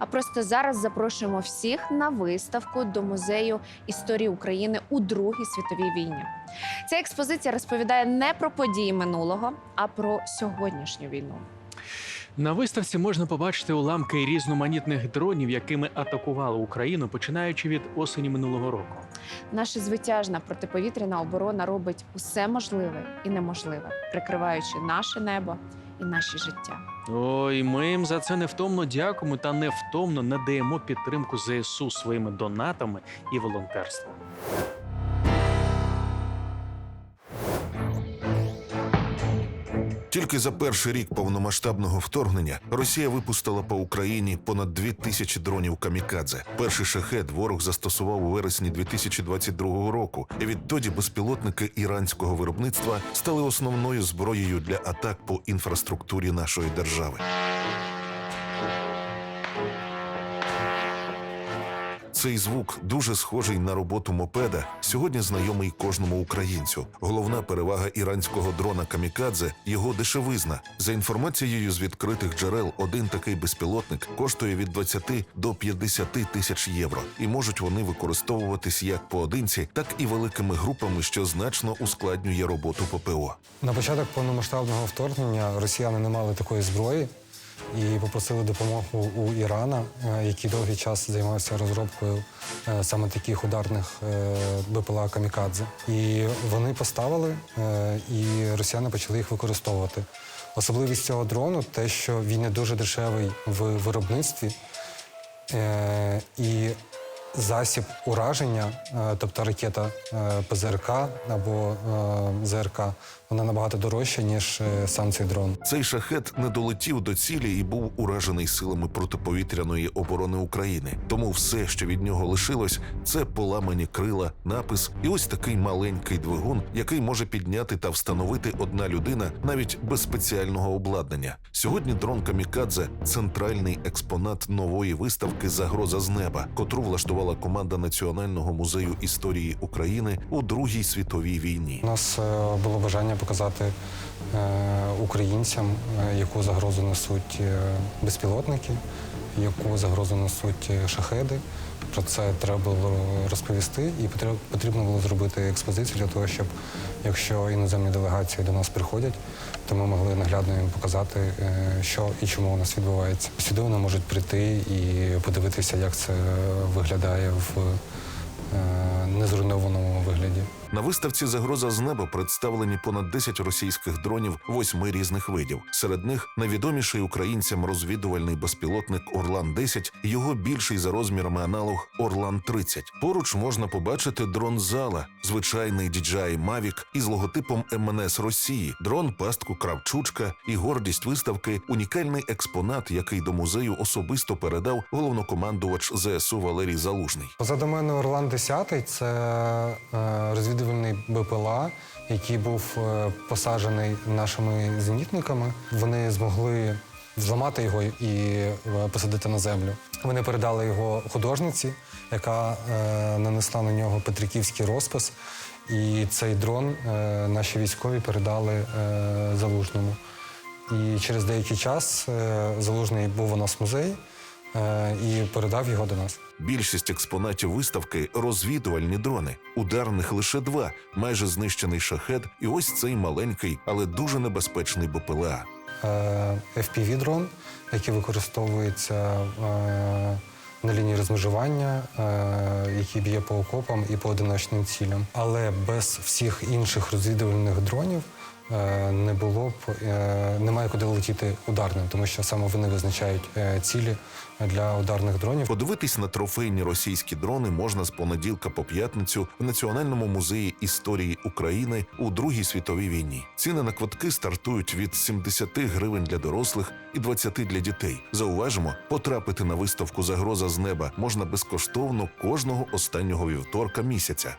А просто зараз запрошуємо всіх на виставку до музею історії України у Другій світовій війні. Ця експозиція розповідає не про події минулого, а про сьогоднішню війну. На виставці можна побачити уламки різноманітних дронів, якими атакували Україну, починаючи від осені минулого року. Наша звитяжна протиповітряна оборона робить усе можливе і неможливе, прикриваючи наше небо і наші життя. Ой, ми їм за це невтомно дякуємо та невтомно надаємо підтримку ЗСУ своїми донатами і волонтерством. Тільки за перший рік повномасштабного вторгнення Росія випустила по Україні понад дві тисячі дронів камікадзе. Перший шахет ворог застосував у вересні 2022 року. І відтоді безпілотники іранського виробництва стали основною зброєю для атак по інфраструктурі нашої держави. Цей звук дуже схожий на роботу мопеда. Сьогодні знайомий кожному українцю. Головна перевага іранського дрона камікадзе його дешевизна. За інформацією з відкритих джерел, один такий безпілотник коштує від 20 до 50 тисяч євро, і можуть вони використовуватись як поодинці, так і великими групами, що значно ускладнює роботу ППО. На початок повномасштабного вторгнення росіяни не мали такої зброї і попросили допомогу у Ірана, е, який довгий час займався розробкою е, саме таких ударних е, БПЛА камікадзе. І вони поставили, і росіяни почали їх використовувати. Особливість цього дрону те, що він не дуже дешевий в виробництві. І засіб ураження, е, тобто ракета е, ПЗРК або е, ЗРК, вона набагато дорожча, ніж сам цей дрон. Цей шахет не долетів до цілі і був уражений силами протиповітряної оборони України. Тому все, що від нього лишилось, це поламані крила, напис і ось такий маленький двигун, який може підняти та встановити одна людина навіть без спеціального обладнання. Сьогодні дрон Камікадзе центральний експонат нової виставки Загроза з неба, котру влаштувала команда Національного музею історії України у Другій світовій війні. У нас е, було бажання показати е, українцям, е, яку загрозу несуть безпілотники, яку загрозу несуть е, шахеди. Про це треба було розповісти, і потрібно було зробити експозицію для того, щоб якщо іноземні делегації до нас приходять, то ми могли наглядно їм показати, е, що і чому у нас відбувається. Сюди вони можуть прийти і подивитися, як це виглядає в е, незруйнованому вигляді. На виставці Загроза з неба представлені понад 10 російських дронів восьми різних видів. Серед них найвідоміший українцям розвідувальний безпілотник Орлан 10 його більший за розмірами аналог Орлан 30 Поруч можна побачити дрон зала, звичайний DJI Mavic із логотипом МНС Росії, дрон пастку Кравчучка і гордість виставки унікальний експонат, який до музею особисто передав головнокомандувач ЗСУ Валерій Залужний. Позаду мене Орлан 10 це е, розвідувальний БПЛА, який був е, посаджений нашими зенітниками. Вони змогли зламати його і е, посадити на землю. Вони передали його художниці, яка е, нанесла на нього петриківський розпис. І цей дрон наші військові передали залужному. І через деякий час залужний був у нас е, і передав його до нас. Більшість експонатів виставки розвідувальні дрони. Ударних лише два, майже знищений шахет, і ось цей маленький, але дуже небезпечний БПЛА. Е, FPV-дрон, який використовується е, на лінії розмежування, е, який б'є по окопам і по одиночним цілям. Але без всіх інших розвідувальних дронів е, не було б е, немає куди летіти ударним, тому що саме вони визначають е, цілі для ударних дронів. Подивитись на трофейні російські дрони можна з понеділка по п'ятницю в Національному музеї історії України у Другій світовій війні. Ціни на квитки стартують від 70 гривень для дорослих і 20 для дітей. Зауважимо, потрапити на виставку Загроза з неба можна безкоштовно кожного останнього вівторка місяця.